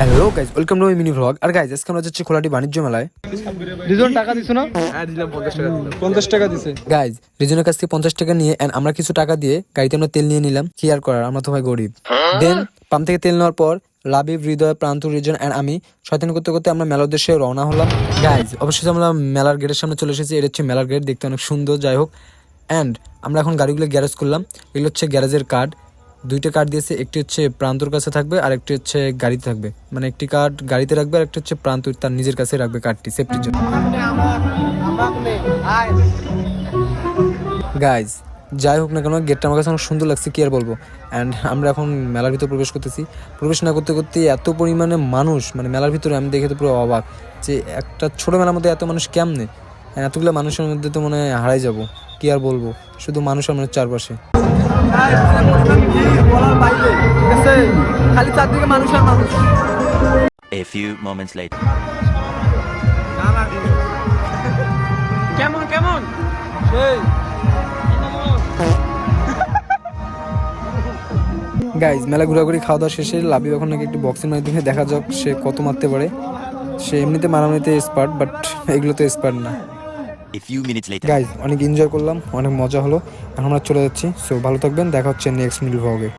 Hello guys welcome to mini vlog R guys আজকে আমরা যাচ্ছি খোলাটি বাণিজ্য মেলায়। দুজন টাকা দিছো না? হ্যাঁ দিলাম পঞ্চাশ টাকা 50 টাকা দিছে। গাইজ রিজনের কাছ থেকে পঞ্চাশ টাকা নিয়ে এন্ড আমরা কিছু টাকা দিয়ে গাড়িতে আমরা তেল নিয়ে নিলাম। কি আর করার আমরা তো ভাই গরিব। দেন পাম্প থেকে তেল নেওয়ার পর লাবিব হৃদয় প্রান্ত রিজন অ্যান্ড আমি শয়তান করতে করতে আমরা মেলার উদ্দেশ্যে রওনা হলাম। গাইজ অবশ্যই আমরা মেলার গেটের সামনে চলে এসেছি। এটা হচ্ছে মেলার গেট দেখতে অনেক সুন্দর যাই হোক। অ্যান্ড আমরা এখন গাড়িগুলো গ্যারেজ করলাম। এগুলো হচ্ছে গ্যারেজের কার্ড দুইটা কার্ড দিয়েছে, একটি হচ্ছে প্রান্তর কাছে থাকবে আর একটি হচ্ছে গাড়িতে থাকবে। মানে একটি কার্ড গাড়িতে রাখবে আর একটি হচ্ছে প্রান্ত তার নিজের কাছে রাখবে কার্ডটি সেফটির জন্য। গাইজ যাই হোক না কেন, গেটটা আমার কাছে অনেক সুন্দর লাগছে, কি আর বলব। অ্যান্ড আমরা এখন মেলার ভিতর প্রবেশ করতেছি। প্রবেশ না করতে করতে এত পরিমাণে মানুষ মানে মেলার ভিতরে আমি দেখে তো পুরো অবাক যে একটা ছোট মেলার মধ্যে এত মানুষ কেমনে? এতগুলো মানুষের মধ্যে তো মনে হয় হারাই যাব। কি আর বলব? শুধু মানুষ আর মানুষ চারপাশে। খালি চারদিকে মানুষ আর মানুষ A few moments later. কেমন কেমন? সেই। গাইজ মেলা ঘোরাঘুরি খাওয়া দাওয়া শেষে লাভি এখন নাকি একটু বক্সিং মাধ্যমে দেখা যাক সে কত মারতে পারে। সে এমনিতে মারামারিতে এক্সপার্ট বাট এগুলো তো এক্সপার্ট না A few minutes later. Guys অনেক এনজয় করলাম, অনেক মজা হলো। এখন আমরা চলে যাচ্ছি। সো ভালো থাকবেন, দেখা হচ্ছে নেক্সট মিল ভ্লগে